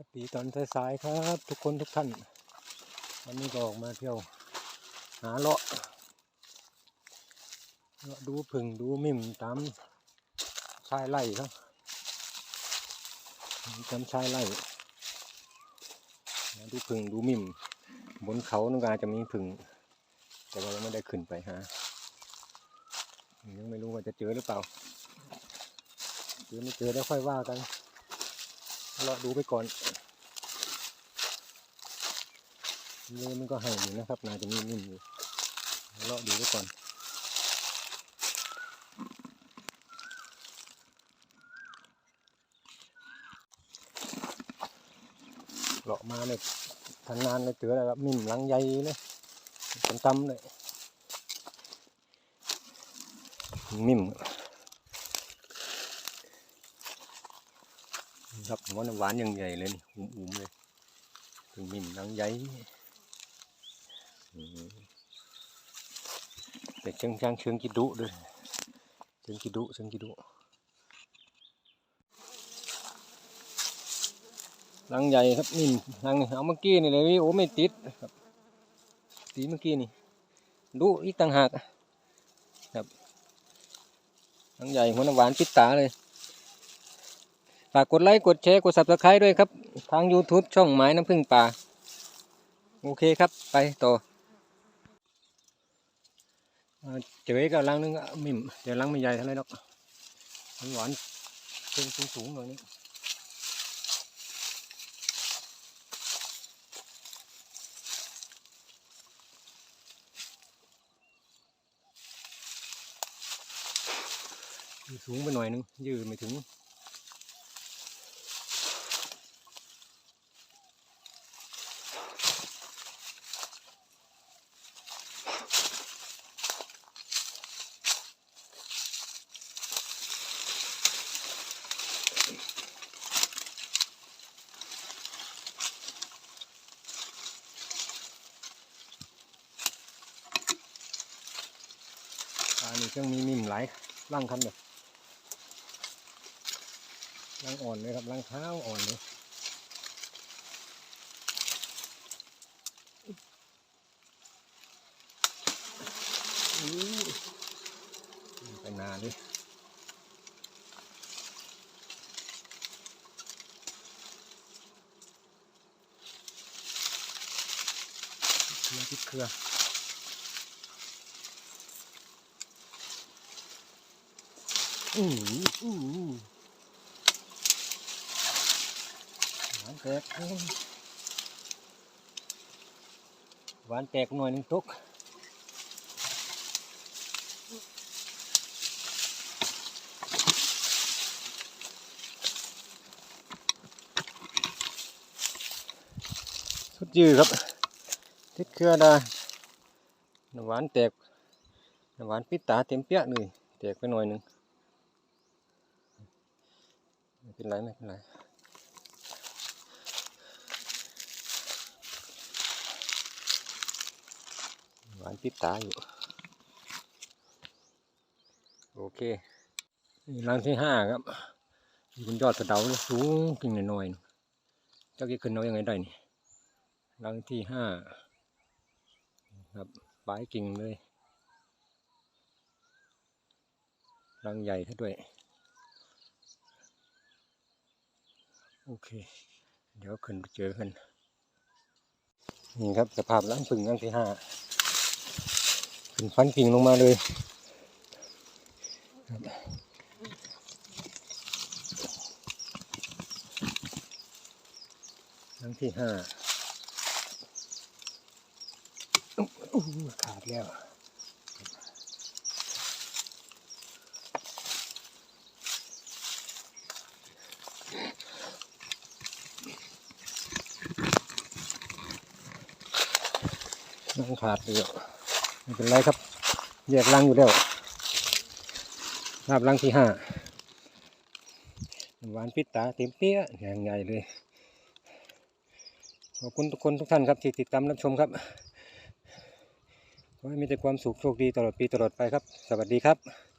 วัสดีตอนสายๆครับ ทุกคนทุกท่าน วันนี้ก็ออกมาเที่ยวหาเลาะเลาะดูผึ่งดูมิ่มตามชายไร่ครับตามชายไร่ดูผึ่งดูมิ่ม บนเขานุกาจะมีผึ่งแต่ว่ายังไม่ได้ขึ้นไปหายังไม่รู้ว่าจะเจอหรือเปล่าเจอไม่เจอแล้วค่อยว่ากัน เลาะดูไปก่อนเนี่มันก็ให้อยู่นะครับน่าจะนิ่มๆอยู่เลาะดูไปก่อนเลาะมาเนี่ยทางงานเลยเจอแล้วครับมิ่มหลังใหญ่เลยเป็นตำเลยมิ่ม ครับหัวน้ำหวานยังใหญ่เลยนี่อุ้มๆเลยถึงมิ่มหลังใหญ่อืมแต่จังจังเชิงกิดุด้วยเชิงกิดุเชิงกิดุลังใหญ่ครับนิ่มลังเอาเมื่อกี้นี่เลยโอ้ไม่ติดครับตีเมื่อกี้นี่ดูอีกต่างหากครับลังใหญ่หัวน้ำหวานปิดตาเลย ฝากกดไลค์กดแชร์กด subscribe ด้วยครับ ทาง YouTube ช่องไม้น้ำพึ่งป่า โอเคครับไปต่อเจอกับลังนึงมิมเดี๋ยวลังไม่ใหญ่เท่าไหรหรอกมันหวานเชิงสูงๆหน่อยนึงสูงไปหน่อยนึงยืดไม่ถึง อันนี้เครื่องมีมิ่มไหลร่างคันเลยร่างอ่อนเลยครับร่างเท้าอ่อนเลย ไปนานเลยเครือที่เครืออืออือหวานแตกหวานแตกหน่อยหนึงตุก สุดยืดครับทิศเครือดาน้ำหวานแตกน้ำหวานปิดตาเต็มเปี้ยเลยแตกไปหน่อยหนึ่งไม่เป็นไรไม่เป็นไรหวานปิดตาอยู่ โอเคนี่รังที่ห้าครับอยู่บนยอดสะเดาเลยสูงกิ่งหน่อยๆเจ้ากี่ขึ้นเอายังไงได้นี่ รังที่ห้าครับปลายกิ่งเลย รังใหญ่ซะด้วย โอเค เดี๋ยวขึ้นเจอกันนี่ครับสภาพล้างผึ่งอันที่ห้าขึ้นฟันกิ่งลงมาเลยครับลังที่ห้า อ้ขาดแล้วลังขาดอยู่ไม่เป็นไรครับ แยกลังอยู่แล้วภาพลังที่ห้าหวานปิดตาเต็มเปี้ยอย่างใหญ่เลย ขอบคุณทุกคนทุกท่านครับที่ติดตามรับชมครับ ให้มีแต่ความสุขโชคดีตลอดปีตลอดไปครับ สวัสดีครับ